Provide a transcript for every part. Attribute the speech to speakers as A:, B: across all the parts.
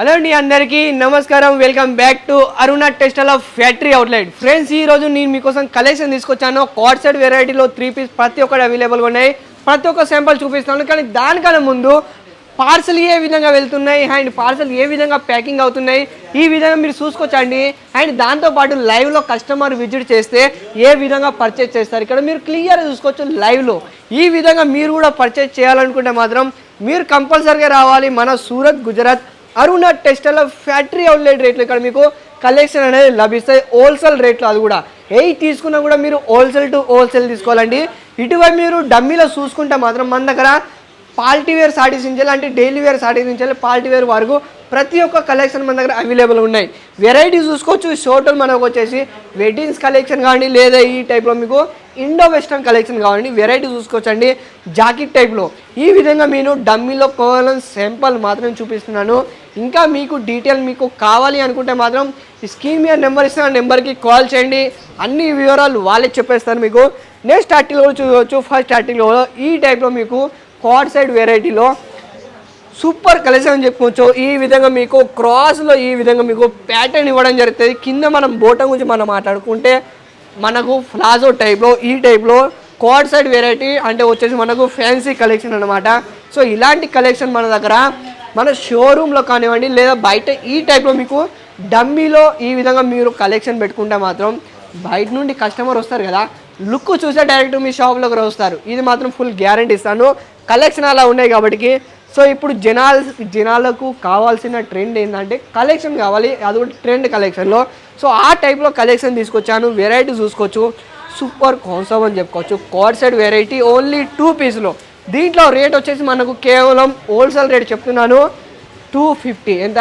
A: Hello అండి అందరికీ నమస్కారం. Welcome back to Aruna textile of factory outlet friends ఈ రోజు నేను మీకోసం కలెక్షన్ తీసుకొచ్చాను. కార్డ్ సెట్ వెరైటీలో త్రీ పీస్ ప్రతి ఒక్కటి అవైలబుల్గా ఉన్నాయి. ప్రతి ఒక్క శాంపుల్ చూపిస్తాను కానీ దానికన్నా ముందు పార్సల్ ఏ విధంగా వెళ్తున్నాయి అండ్ పార్సల్ ఏ విధంగా ప్యాకింగ్ అవుతున్నాయి ఈ విధంగా మీరు చూసుకోవచ్చండి అండ్ దాంతోపాటు లైవ్లో కస్టమర్ విజిట్ చేస్తే ఏ విధంగా పర్చేజ్ చేస్తారు. ఇక్కడ మీరు క్లియర్గా చూసుకోవచ్చు లైవ్లో ఈ విధంగా మీరు కూడా పర్చేజ్ చేయాలనుకుంటే మాత్రం మీరు కంపల్సరీగా రావాలి. మన Surat Gujarat Aruna textile factory outlet రేట్లు ఇక్కడ మీకు కలెక్షన్ అనేది లభిస్తాయి. హోల్సేల్ రేట్లు అది కూడా. ఏ తీసుకున్నా కూడా మీరు హోల్సేల్ టు హోల్సేల్ తీసుకోవాలండి. ఇటువైపు మీరు డమ్మీలో చూసుకుంటే మాత్రం మన దగ్గర పార్టీ వేర్ సారీస్ నుంచి అంటే డైలీ వేర్ సారీస్ నుంచి పార్టీ వేర్ వరకు ప్రతి ఒక్క కలెక్షన్ మన దగ్గర అవైలబుల్ ఉన్నాయి. వెరైటీ చూసుకోవచ్చు. షోటల్ మనకు వచ్చేసి వెడ్డింగ్స్ కలెక్షన్ కావండి లేదా ఈ టైప్లో మీకు ఇండో వెస్టర్న్ కలెక్షన్ కావండి వెరైటీ చూసుకోవచ్చండి. జాకెట్ టైప్లో ఈ విధంగా నేను డమ్మీలో కేవలం సింపుల్ మాత్రం చూపిస్తున్నాను. ఇంకా మీకు డీటెయిల్ మీకు కావాలి అనుకుంటే మాత్రం ఈ స్క్రీన్ మీద నెంబర్ ఇస్తే ఆ నెంబర్కి కాల్ చేయండి. అన్ని వివరాలు వాళ్ళే చెప్పేస్తారు మీకు. నెక్స్ట్ ఆర్టికల్ కూడా చూడవచ్చు. ఫస్ట్ ఆర్టికల్లో ఈ టైప్లో మీకు కార్డ్ సైడ్ వెరైటీలో సూపర్ కలెక్షన్ అని చెప్పుకోవచ్చు. ఈ విధంగా మీకు క్రాస్లో ఈ విధంగా మీకు ప్యాటర్న్ ఇవ్వడం జరుగుతుంది. కింద మనం బోటం గురించి మనం మాట్లాడుకుంటే మనకు ఫ్లాజో టైప్లో ఈ టైప్లో కార్డ్ సైడ్ వెరైటీ అంటే వచ్చేసి మనకు ఫ్యాన్సీ కలెక్షన్ అనమాట సో ఇలాంటి కలెక్షన్ మన దగ్గర మన షోరూంలో కానివ్వండి లేదా బయట ఈ టైప్లో మీకు డమ్మీలో ఈ విధంగా మీరు కలెక్షన్ పెట్టుకుంటే మాత్రం బయట నుండి కస్టమర్ వస్తారు కదా లుక్ చూసే డైరెక్ట్ మీ షాప్లోకి వస్తారు. ఇది మాత్రం ఫుల్ గ్యారంటీ ఇస్తాను. కలెక్షన్ అలా ఉన్నాయి కాబట్టి సో ఇప్పుడు జనాల జనాలకు కావాల్సిన ట్రెండ్ ఏంటంటే కలెక్షన్ కావాలి అది కూడా ట్రెండ్ కలెక్షన్లో సో ఆ టైప్లో కలెక్షన్ తీసుకొచ్చాను వెరైటీ చూసుకోవచ్చు. సూపర్ కాన్సమ్ అని చెప్పుకోవచ్చు. Code set variety only two పీస్లో దీంట్లో రేట్ వచ్చేసి మనకు కేవలం హోల్సేల్ రేట్ చెప్తున్నాను. టూ ఫిఫ్టీ ఎంత?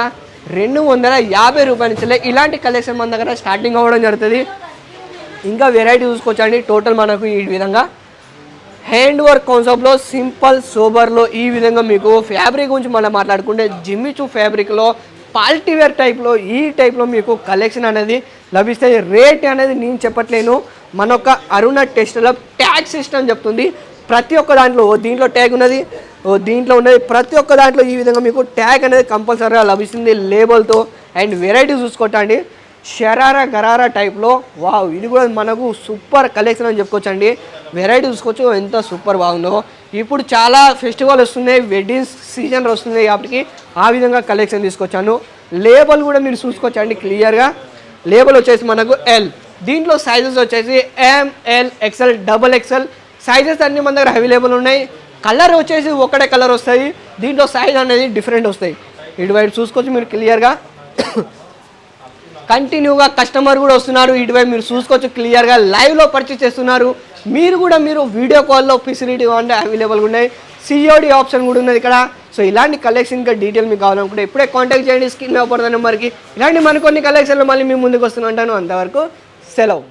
A: రెండు వందల యాభై రూపాయల నుంచి ఇలాంటి కలెక్షన్ మన దగ్గర స్టార్టింగ్ అవ్వడం జరుగుతుంది. ఇంకా వెరైటీ చూసుకోవచ్చండి. టోటల్ మనకు ఈ విధంగా హ్యాండ్ వర్క్ కాన్సెప్ట్లో సింపుల్ సోబర్లో ఈ విధంగా మీకు ఫ్యాబ్రిక్ గురించి మనం మాట్లాడుకుంటే జిమ్మిచు ఫ్యాబ్రిక్లో పాల్టీవేర్ టైప్లో ఈ టైప్లో మీకు కలెక్షన్ అనేది లభిస్తాయి. రేట్ అనేది నేను చెప్పట్లేను. మన ఒక అరుణ టెస్ట్లో ట్యాక్స్ సిస్టమ్ చెప్తుంది. ప్రతి ఒక్క దాంట్లో ఓ దీంట్లో ట్యాగ్ ఉన్నది ఓ దీంట్లో ఉన్నది. ప్రతి ఒక్క దాంట్లో ఈ విధంగా మీకు ట్యాగ్ అనేది కంపల్సరీగా లభిస్తుంది లేబుల్తో. అండ్ వెరైటీ చూసుకోవచ్చండి. షరారా గరారా టైప్లో. వావ్ ఇది కూడా మనకు సూపర్ కలెక్షన్ అని చెప్పుకోవచ్చండి. వెరైటీ చూసుకోవచ్చు ఎంత సూపర్ బాగుందో. ఇప్పుడు చాలా ఫెస్టివల్ వస్తున్నాయి వెడ్డింగ్స్ సీజన్ వస్తున్నాయి కాబట్టి ఆ విధంగా కలెక్షన్ తీసుకొచ్చాను. లేబుల్ కూడా మీరు చూసుకోవచ్చండి క్లియర్గా. లేబుల్ వచ్చేసి మనకు ఎల్ దీంట్లో సైజెస్ వచ్చేసి M L XL double XL sizes అన్ని మన దగ్గర అవైలబుల్ ఉన్నాయి. కలర్ వచ్చేసి ఒకటే కలర్ వస్తాయి. దీంట్లో సైజ్ అనేది డిఫరెంట్ వస్తాయి. ఇటువైపు చూసుకోవచ్చు మీరు క్లియర్గా కంటిన్యూగా కస్టమర్ కూడా వస్తున్నారు. ఇటువైపు మీరు చూసుకోవచ్చు క్లియర్గా లైవ్లో పర్చేస్ చేస్తున్నారు. మీరు కూడా మీరు వీడియో కాల్లో ఫెసిలిటీ అంటే అవైలబుల్గా ఉన్నాయి. సిఓడి ఆప్షన్ కూడా ఉన్నది ఇక్కడ. సో ఇలాంటి కలెక్షన్ ఇంకా డీటెయిల్ మీకు కావాలనుకుంటే ఇప్పుడే కాంటాక్ట్ చేయండి. స్క్రీన్ మీద పడుతున్న నెంబర్కి ఇలాంటి మరికొన్ని కలెక్షన్లు మళ్ళీ మీ ముందుకు వస్తున్నా అంటాను. అంతవరకు సెలవు.